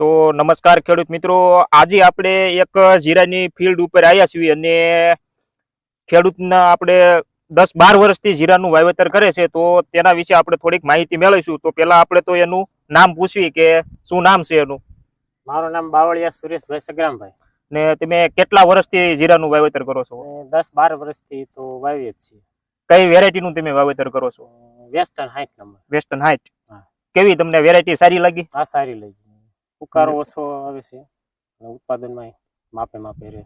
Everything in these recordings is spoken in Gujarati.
તો નમસ્કાર ખેડૂત મિત્રો. આજે આપણે એક જીરાની ફિલ્ડ ઉપર આવ્યા છીએ અને ખેડૂતના આપણે દસ બાર વર્ષથી જીરાનું વાવેતર કરે છે. તો તેના વિશે આપણે થોડીક માહિતી મેળવીશું. તો પેલા આપણે તો એનું નામ પૂછવી કે શું નામ છે એનું? મારું નામ બાવળિયા સુરેશભાઈ સગ્રામભાઈ ને તમે કેટલા વર્ષથી જીરાનું વાવેતર કરો છો? દસ બાર વર્ષથી તો વાવીએ છીએ. કઈ વેરાયટીનું તમે વાવેતર કરો છો? Western height number western height. કેવી તમને વેરાયટી સારી લાગી? હા સારી લઈ ઉકારો ઓછો આવે છે અને ઉત્પાદનમાં માપે માપે રહે.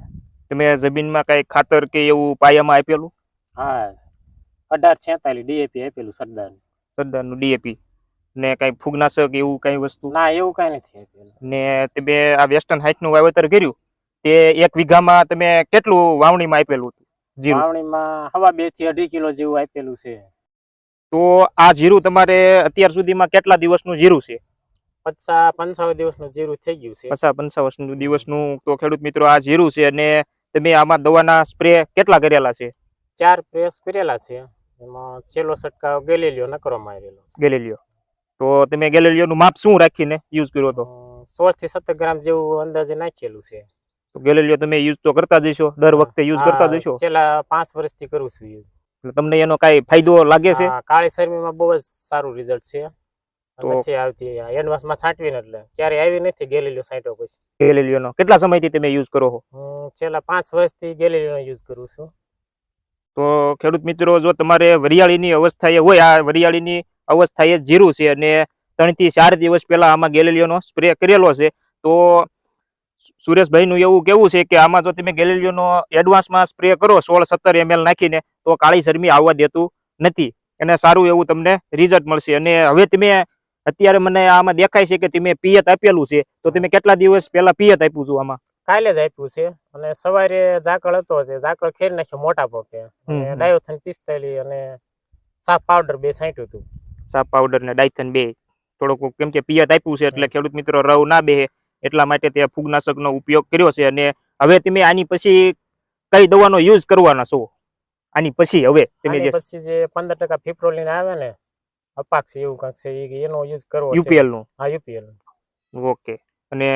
તમે જમીનમાં કઈ ખાતર કે એવું પાયામાં આપેલું? હા અઢાર છેતાલીસ ડીએપી આપેલું સરદાર સરદારનું ડીએપી? ને કઈ ફૂગનાશક એવું કઈ વસ્તુ? ના એવું કઈ નથી આપેલું. ને તમે આ વેસ્ટર્ન હાઇટનું વાવેતર કર્યું તે એક વીઘામાં તમે કેટલું વાવણીમાં આપેલું હતું? જીરું? વાવણીમાં હવા બેથી અઢી કિલો જેવું આપેલું છે. તો આ જીરું તમારે અત્યાર સુધીમાં કેટલા દિવસનું જીરું છે? પચાસ પંચાવન દિવસનું જીરું થઈ ગયું છે. પચાસ પંચાવન દિવસનું તો ખેડૂત મિત્રો આ જીરું છે અને તમે આમાં દવાના સ્પ્રે કેટલા કરેલા છે? ચાર પ્રેસ કરેલા છે. એમાં છેલ્લો છંટકાવ ગેલેલિયો નકરો મારેલો ગેલેલિયો. તો તમે ગેલેલિયો નું માપ શું રાખીને યુઝ કર્યો હતો? સોળથી સત્તર ગ્રામ જેવું અંદાજે નાખેલું છે. તો ગેલેલિયો તમે યુઝ તો કરતા જશો દર વખતે યુઝ કરતા જશો છેલ્લા પાંચ વર્ષથી કરું છું યુઝ. તમને એનો કઈ ફાયદો લાગે છે? કાળી શરમીમાં બહુ જ સારું રિઝલ્ટ છે. તો- આવતી એડવાન્સમાં છાંટવીને એટલે. ક્યારે આવી નથી ગેલેલિયો સાંટ્યો પછી. ગેલેલિયો નો કેટલા સમયથી તમે યુઝ કરો છો? હું છેલ્લા પાંચ વર્ષથી ગેલેલિયો યુઝ કરું છું. તો ખેડૂત મિત્રો જો તમારે વરિયાળીની અવસ્થાએ હોય આ વરિયાળીની અવસ્થાએ જીરું છે અને ત્રણથી ચાર દિવસ પહેલા આમાં ગેલેલિયોનો સ્પ્રે કરેલો છે. તો સુરેશભાઈનું એવું કેવું છે કે આમાં જો તમે ગેલેલિયોનો એડવાન્સમાં સ્પ્રે કરો સોળ સત્તર એમએલ નાખીને તો કાળી શરમી આવવા દેતું નથી. અને સારું એવું તમને રિઝલ્ટ મળશે. અને હવે તમે અત્યારે મને આમાં દેખાય છે કે તમે પિયત આપેલું છે. તો તમે કેટલા દિવસ પહેલા પિયત આપ્યું છું આમાં? કાલે જ આપ્યું છે. અને સવારે ઝાકળ હતો તે ઝાકળ ખેરી નાખ્યો મોટા પગે ડાયોથન પિસ્તાલી અને સાફ પાવડર બે છાંટ્યું હતું. સાપ પાવડર ને ડાયથન બે. થોડુંક કેમ કે પિયત આપ્યું છે એટલે ખેડૂત મિત્રો રવ ના બે એટલા માટે તે ફૂગનાશકનો ઉપયોગ કર્યો છે અને હવે તમે આની પછી કઈ દવાનો યુઝ કરવાના છો? આની પછી હવે તમે જે પછી જે પંદર ટકા ફિપ્રોલિન આવે ને અપાક છે એવું કાંઈક છે એનો યુઝ કરવો યુપીએલનું હા યુપીએલ ઓકે. અને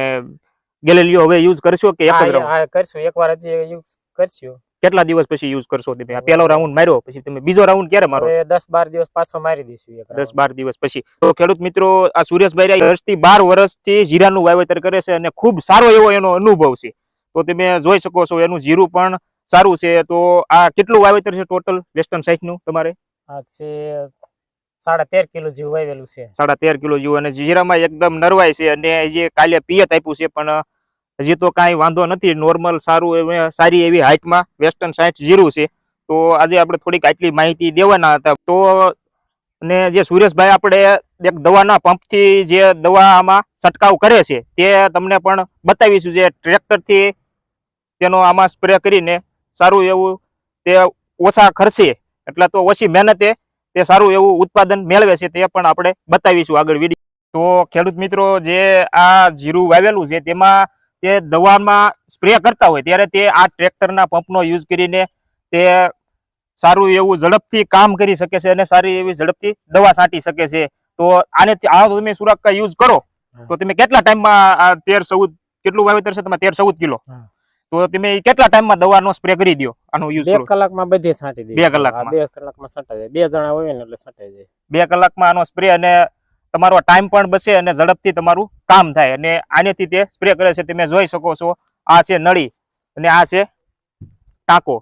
ગેલેલિયો હવે યુઝ કરશો કે એક જ રાઉન્ડ હા કરશું. એકવાર જ યુઝ કરશું. કેટલા દિવસ પછી યુઝ કરશો તમે? આ પહેલો રાઉન્ડ માર્યો પછી તમે બીજો રાઉન્ડ ક્યારે મારો હવે દસ બાર દિવસ પાછો મારી દઈશું એક દસ round. બાર દિવસ પછી. તો ખેડૂત મિત્રો આ સુરેશભાઈ વર્ષથી બાર વર્ષથી જીરાનું વાવેતર કરે છે અને ખૂબ સારો એવો એનો અનુભવ છે. તો તમે જોઈ શકો છો એનું જીરું પણ સારું છે. તો આ કેટલું વાવેતર છે ટોટલ વેસ્ટર્ન સાઇઝનું તમારે? આ છે સાડા તેર કિલો જેવું છે. સાડા તેર કિલો જેવું અને જીરામાં એકદમ નરવાય છે અને જે કાલે પિયત આપ્યું છે પણ હજી તો કાંઈ વાંધો નથી. નોર્મલ સારું સારી એવી હાઇટમાં વેસ્ટર્ન સાઇટ જીરું છે. તો આજે આપણે થોડીક આટલી માહિતી દેવાના હતા. તો અને જે સુરેશભાઈ આપણે એક દવાના પંપથી જે દવા આમાં છંટકાવ કરે છે તે તમને પણ બતાવીશું જે ટ્રેક્ટરથી તેનો આમાં સ્પ્રે કરીને સારું એવું તે ઓછા ખર્ચે. એટલે તો ઓછી મહેનતે તે સારું એવું ઉત્પાદન મેળવે છે તે પણ આપણે બતાવીશું આગળ વીડિયો તો ખેડૂત મિત્રો જે આ જીરું વાવેલું છે તેમાં તે દવામાં સ્પ્રે કરતા હોય ત્યારે તે આ ટ્રેક્ટરના પંપનો યુઝ કરીને તે સારું એવું ઝડપથી કામ કરી શકે છે અને સારી એવી ઝડપથી દવા છાંટી શકે છે. તો આને આ તમે સુરક્ષા યુઝ કરો તો તમે કેટલા ટાઈમમાં આ તેર ચૌદ કેટલું વાવેતર છે? તમારે તેર ચૌદ કિલો. તો તમે કેટલા ટાઈમમાં દવાનો સ્પ્રે કરી દો આનો યુઝ કરો. 2 કલાકમાં બધે છાંટી દે. બે કલાકમાં? 2 કલાકમાં છંટાઈ જાય. બે જણા હોય ને એટલે છંટાઈ જાય. 2 કલાકમાં આનો સ્પ્રે અને તમારો ટાઈમ પણ બચે અને ઝડપથી તમારું કામ થાય. અને આનેથી તે સ્પ્રે કરે છે તમે જોઈ શકો છો. આ છે નળી અને આ છે ટાંકો.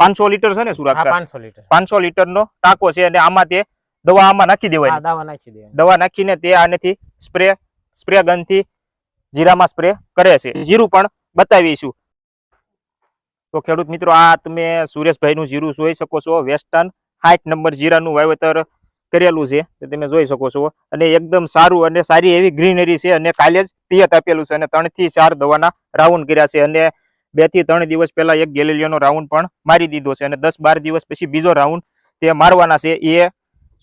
પાંચસો લિટર છે ને હા સુરત પાંચસો લીટર. પાંચસો લીટર નો ટાંકો છે અને આમાં તે દવા આમાં નાખી હા દેવાની દવા નાખી દે દવા નાખીને તે આનેથી સ્પ્રે સ્પ્રે ગનથી જીરામાં સ્પ્રે કરે છે. જીરું પણ બતાવીશું. તો ખેડૂત મિત્રો, આ તમે સુરેશભાઈનું જીરું જોઈ શકો છો. વેસ્ટર્ન હાઈટ નંબર જીરાનું વાવેતર કરેલું છે, તે તમે જોઈ શકો છો. અને એકદમ સારું અને સારી એવી ગ્રીનરી છે અને કાલે જ પિયત આપેલું છે અને ત્રણથી ચાર દવાના રાઉન્ડ કર્યા છે અને બેથી ત્રણ દિવસ પહેલા એક ગેલેલિયોનો રાઉન્ડ પણ મારી દીધો છે અને દસ બાર દિવસ પછી બીજો રાઉન્ડ તે મારવાના છે, એ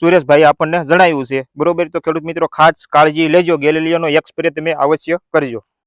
સુરેશભાઈ આપણને જણાવ્યું છે. બરોબર? તો ખેડૂત મિત્રો, ખાસ કાળજી લેજો, ગેલેલિયોનો એક સ્પ્રે તમે અવશ્ય કરજો.